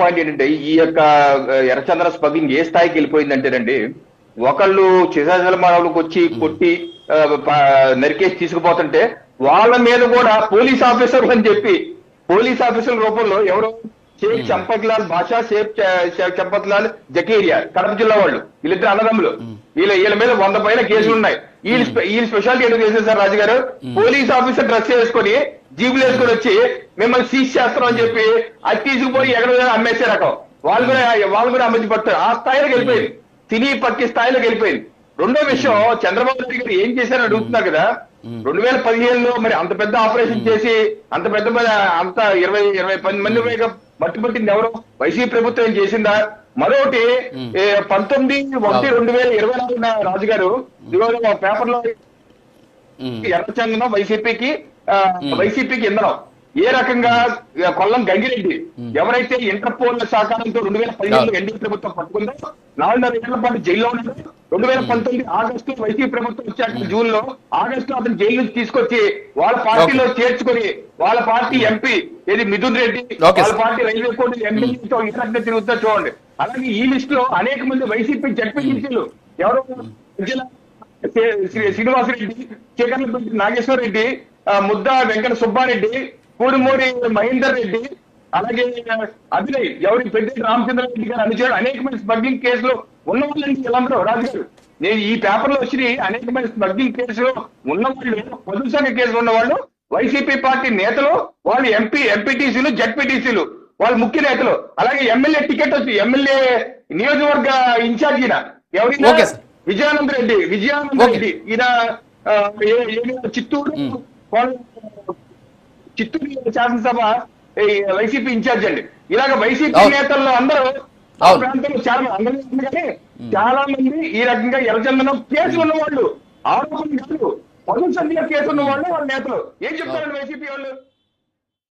Point ఏంటంటే ఈ యొక్క ఎర్రచంద్ర స్మగ్లింగ్ ఏ స్థాయికి వెళ్ళిపోయిందంటేనండి ఒకళ్ళు చిసాజల మానవులకు వచ్చి కొట్టి నరికేసి తీసుకుపోతుంటే వాళ్ళ మీద కూడా పోలీస్ ఆఫీసర్ అని చెప్పి పోలీస్ ఆఫీసర్ రూపంలో ఎవరో షేక్ చంపక్ లాల్ బాషా షేక్ చ- షేక్ చంపక్ లాల్ జకీరియా కడప జిల్లా వాళ్ళు. వీళ్ళిద్దరు అన్నదమ్ములు. వీళ్ళ వీళ్ళ మీద వంద పైన కేసులు ఉన్నాయి. వీళ్ళ వీళ్ళ స్పెషాలిటీ ఎందుకు చేసేసారు రాజు గారు? పోలీస్ ఆఫీసర్ డ్రెస్ వేసుకొని జీబులు వేసుకొని వచ్చి మిమ్మల్ని సీజ్ చేస్తాం అని చెప్పి అది తీసుకుపోయి ఎక్కడ అమ్మేసే రకం వాళ్ళు కూడా వాళ్ళు కూడా అమ్మేసి పడతారు ఆ స్థాయిలోకి వెళ్ళిపోయింది. తిని పక్కి స్థాయిలోకి వెళ్ళిపోయింది. రెండో విషయం చంద్రబాబు నాయుడు గారు ఏం చేశారని అడుగుతున్నారు కదా. రెండు వేల పదిహేనులో మరి అంత పెద్ద ఆపరేషన్ చేసి అంత పెద్ద అంత ఇరవై ఇరవై పది మంది పైగా మట్టుపట్టింది ఎవరు? వైసీపీ ప్రభుత్వం ఏం చేసిందా? మరొకటి పంతొమ్మిది ఒకటి రెండు వేల ఇరవై నాలుగున రాజు గారు ఇదిగో పేపర్లో ఎర్రచందనం వైసీపీకి వైసీపీకి ఇంధనం. ఏ రకంగా కొల్లం గంగిరెడ్డి ఎవరైతే ఇంటర్పోల్ సహకారంతో రెండు వేల పదిహేను ఎన్డీ ప్రభుత్వం పట్టుకుందో నాలుగున్నర ఏళ్ళ పాటు జైల్లో ఉన్నాడు. రెండు వేల పంతొమ్మిది ఆగస్టు వైసీపీ ప్రభుత్వం వచ్చాక జూన్లో ఆగస్టు అతను జైలు నుంచి తీసుకొచ్చి వాళ్ళ పార్టీలో చేర్చుకొని వాళ్ళ పార్టీ ఎంపీ ఏది మిథున్ రెడ్డి వాళ్ళ. పార్టీ రైల్వే కోర్టు ఎమ్మెల్యేతో ఈ రకంగా తిరుగుతా చూడండి. అలాగే ఈ లిస్ట్లో అనేక మంది వైసీపీ జడ్పీటీసీలు ఎవరో శ్రీ- శ్రీ- శ్రీనివాసరెడ్డి చీకర్లపల్లి నాగేశ్వర రెడ్డి ముద్ద వెంకట సుబ్బారెడ్డి పూడిమూడి మహేందర్ రెడ్డి అలాగే అభినయ్ ఎవరి పెద్ద రామచంద్రారెడ్డి గారు అనుచరుడు అనేకమైన స్మగ్లింగ్ కేసులు ఉన్న వాళ్ళని వీళ్ళందరూ రాజు నేను ఈ పేపర్లో వచ్చి అనేకమైన స్మగ్లింగ్ కేసులు ఉన్న వాళ్ళు పొదుపు సంఘ కేసులు ఉన్న వాళ్ళు వైసీపీ పార్టీ నేతలు వాళ్ళు ఎంపీ ఎంపీటీసీలు జడ్పీటీసీలు వాళ్ళు ముఖ్య నేతలు అలాగే ఎమ్మెల్యే టికెట్ వచ్చి ఎమ్మెల్యే నియోజకవర్గ ఇన్ఛార్జిన ఎవరైనా. విజయానంద రెడ్డి విజయానంద. రెడ్డి ఈయన చిత్తూరు చిత్తూరు శాసనసభ వైసీపీ ఇన్ఛార్జ్ అండి ఇలాగ వైసీపీ. నేతల్లో అందరూ ఆ అవును. ప్రాంతంలో చాలా మంది చాలా ఈ రకంగా ఎర్రచందనం కేసులు ఉన్న వాళ్ళు ఆరోపణ కాదు పదులు సంఖ్యలో కేసు ఉన్న వాళ్ళు వాళ్ళ నేతలు. ఏం చెప్తారండి వైసీపీ వాళ్ళు?